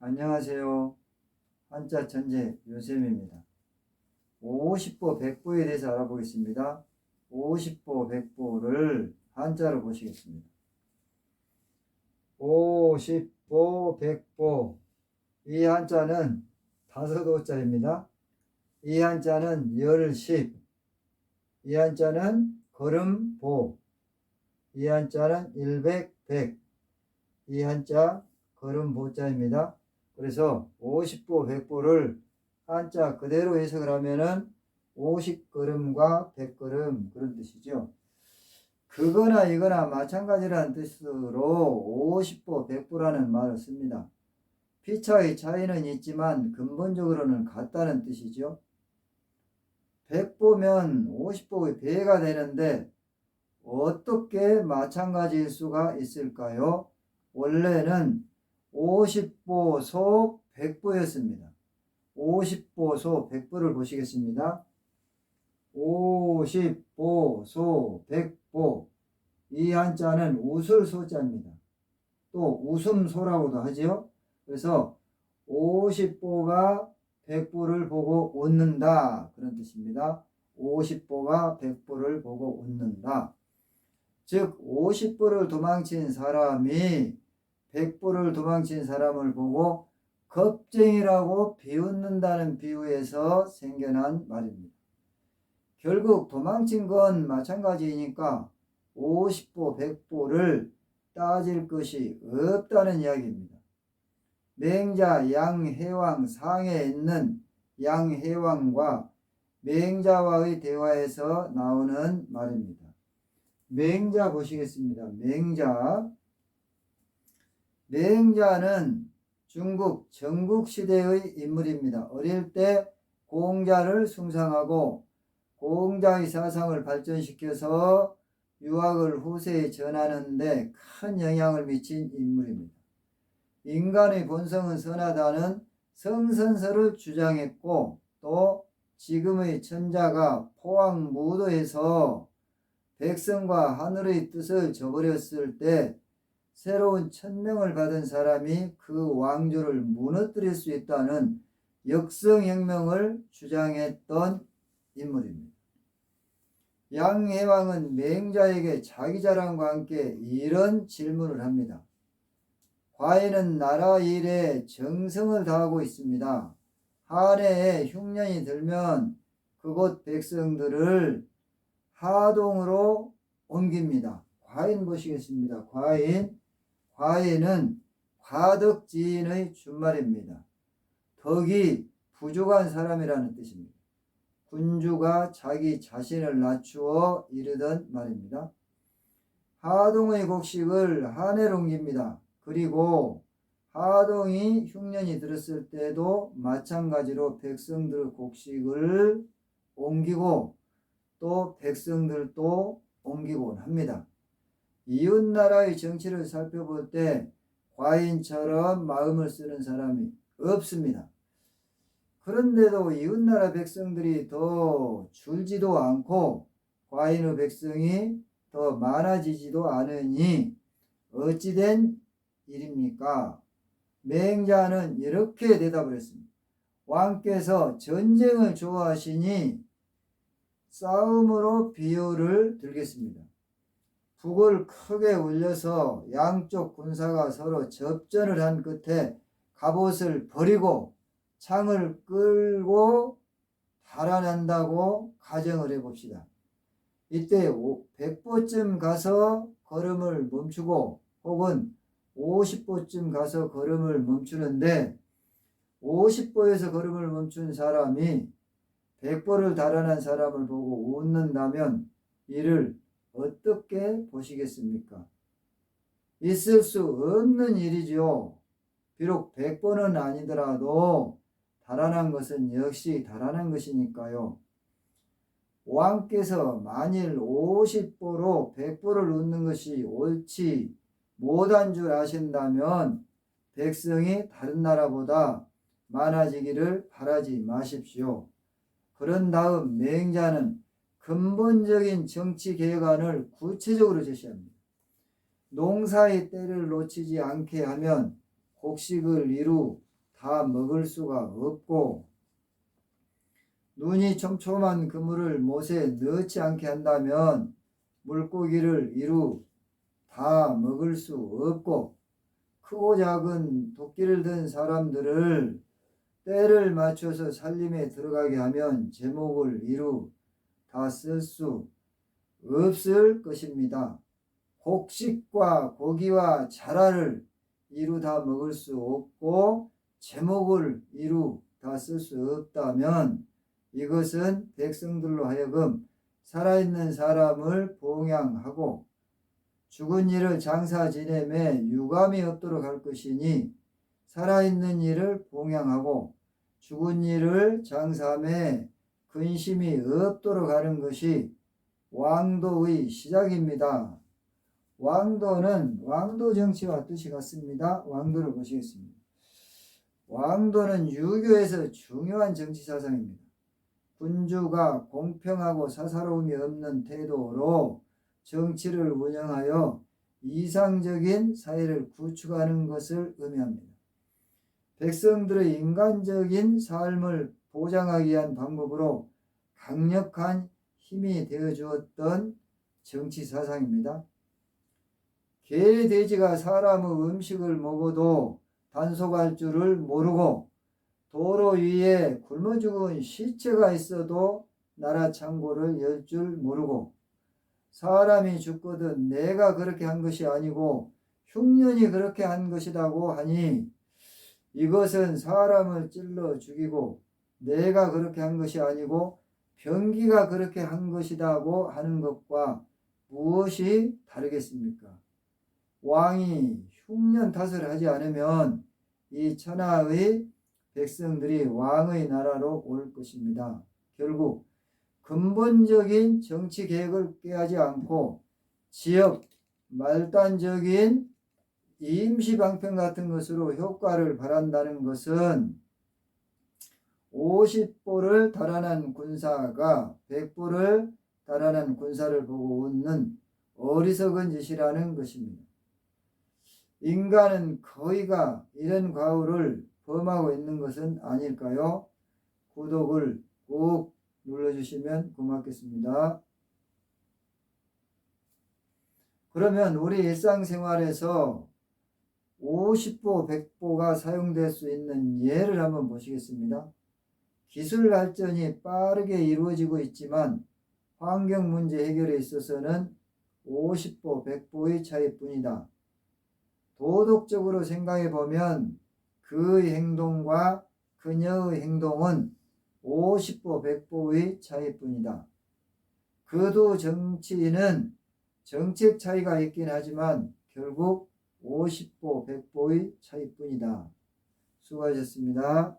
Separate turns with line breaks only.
안녕하세요. 한자 천재 요쌤입니다. 50보 100보에 대해서 알아보겠습니다. 50보 100보를 한자로 보시겠습니다. 50보 100보 이 한자는 다섯 호자입니다. 이 한자는 열십 이 한자는 걸음보 이 한자는 일백 백 이 한자 걸음보자입니다. 그래서 50보 100보를 한자 그대로 해석을 하면은 50걸음과 100걸음 그런 뜻이죠. 그거나 이거나 마찬가지라는 뜻으로 50보 100보라는 말을 씁니다. 피차의 차이는 있지만 근본적으로는 같다는 뜻이죠. 100보면 50보의 배가 되는데 어떻게 마찬가지일 수가 있을까요? 원래는 50보 소 100보였습니다. 50보 소 100보를 보시겠습니다. 50보 소 100보 이 한자는 웃을 소자입니다. 또 웃음소라고도 하지요. 그래서 50보가 100보를 보고 웃는다 그런 뜻입니다. 50보가 100보를 보고 웃는다. 즉 50보를 도망친 사람이 100보를 도망친 사람을 보고 겁쟁이라고 비웃는다는 비유에서 생겨난 말입니다. 결국 도망친 건 마찬가지이니까 50보, 100보를 따질 것이 없다는 이야기입니다. 맹자 양해왕 상에 있는 양해왕과 맹자와의 대화에서 나오는 말입니다. 맹자 보시겠습니다. 맹자. 맹자는 중국 전국 시대의 인물입니다. 어릴 때 공자를 숭상하고 공자의 사상을 발전시켜서 유학을 후세에 전하는데 큰 영향을 미친 인물입니다. 인간의 본성은 선하다는 성선설을 주장했고 또 지금의 천자가 포항 무도에서 백성과 하늘의 뜻을 저버렸을 때 새로운 천명을 받은 사람이 그 왕조를 무너뜨릴 수 있다는 역성혁명을 주장했던 인물입니다. 양해왕은 맹자에게 자기 자랑과 함께 이런 질문을 합니다. 과인은 나라 일에 정성을 다하고 있습니다. 한 해에 흉년이 들면 그곳 백성들을 하동으로 옮깁니다. 과인 보시겠습니다. 과인. 과인은 과덕지인의 준말입니다. 덕이 부족한 사람이라는 뜻입니다. 군주가 자기 자신을 낮추어 이르던 말입니다. 하동의 곡식을 한해로 옮깁니다. 그리고 하동이 흉년이 들었을 때도 마찬가지로 백성들 곡식을 옮기고 또 백성들도 옮기곤 합니다. 이웃나라의 정치를 살펴볼 때 과인처럼 마음을 쓰는 사람이 없습니다. 그런데도 이웃나라 백성들이 더 줄지도 않고 과인의 백성이 더 많아지지도 않으니 어찌된 일입니까? 맹자는 이렇게 대답을 했습니다. 왕께서 전쟁을 좋아하시니 싸움으로 비유를 들겠습니다. 북을 크게 울려서 양쪽 군사가 서로 접전을 한 끝에 갑옷을 버리고 창을 끌고 달아난다고 가정을 해봅시다. 이때 100보쯤 가서 걸음을 멈추고 혹은 50보쯤 가서 걸음을 멈추는데 50보에서 걸음을 멈춘 사람이 100보를 달아난 사람을 보고 웃는다면 이를 어떻게 보시겠습니까? 있을 수 없는 일이지요. 비록 100번은 아니더라도 달아난 것은 역시 달아난 것이니까요. 왕께서 만일 50보로 100보를 웃는 것이 옳지 못한 줄 아신다면 백성이 다른 나라보다 많아지기를 바라지 마십시오. 그런 다음 맹자는 근본적인 정치 개혁안을 구체적으로 제시합니다. 농사의 때를 놓치지 않게 하면 곡식을 이루 다 먹을 수가 없고 눈이 촘촘한 그물을 못에 넣지 않게 한다면 물고기를 이루 다 먹을 수 없고 크고 작은 도끼를 든 사람들을 때를 맞춰서 살림에 들어가게 하면 제목을 이루 다 쓸 수 없을 것입니다. 곡식과 고기와 자라를 이루 다 먹을 수 없고 제목을 이루 다 쓸 수 없다면 이것은 백성들로 하여금 살아있는 사람을 봉양하고 죽은 이를 장사 지내매 유감이 없도록 할 것이니 살아있는 이를 봉양하고 죽은 이를 장사함에 근심이 없도록 하는 것이 왕도의 시작입니다. 왕도는 왕도 정치와 뜻이 같습니다. 왕도를 보시겠습니다. 왕도는 유교에서 중요한 정치 사상입니다. 군주가 공평하고 사사로움이 없는 태도로 정치를 운영하여 이상적인 사회를 구축하는 것을 의미합니다. 백성들의 인간적인 삶을 보장하기 위한 방법으로 강력한 힘이 되어 주었던 정치 사상입니다. 개, 돼지가 사람의 음식을 먹어도 단속할 줄을 모르고 도로 위에 굶어 죽은 시체가 있어도 나라 창고를 열 줄 모르고 사람이 죽거든 내가 그렇게 한 것이 아니고 흉년이 그렇게 한 것이라고 하니 이것은 사람을 찔러 죽이고 내가 그렇게 한 것이 아니고 병기가 그렇게 한 것이라고 하는 것과 무엇이 다르겠습니까? 왕이 흉년 탓을 하지 않으면 이 천하의 백성들이 왕의 나라로 올 것입니다. 결국 근본적인 정치 계획을 깨하지 않고 지역 말단적인 임시 방편 같은 것으로 효과를 바란다는 것은 50보를 달아난 군사가 100보를 달아난 군사를 보고 웃는 어리석은 짓이라는 것입니다. 인간은 거의가 이런 과오를 범하고 있는 것은 아닐까요? 구독을 꼭 눌러주시면 고맙겠습니다. 그러면 우리 일상생활에서 50보, 100보가 사용될 수 있는 예를 한번 보시겠습니다. 기술 발전이 빠르게 이루어지고 있지만 환경 문제 해결에 있어서는 50보, 100보의 차이뿐이다. 도덕적으로 생각해 보면 그의 행동과 그녀의 행동은 50보, 100보의 차이뿐이다. 그도 정치인은 정책 차이가 있긴 하지만 결국 50보, 100보의 차이뿐이다. 수고하셨습니다.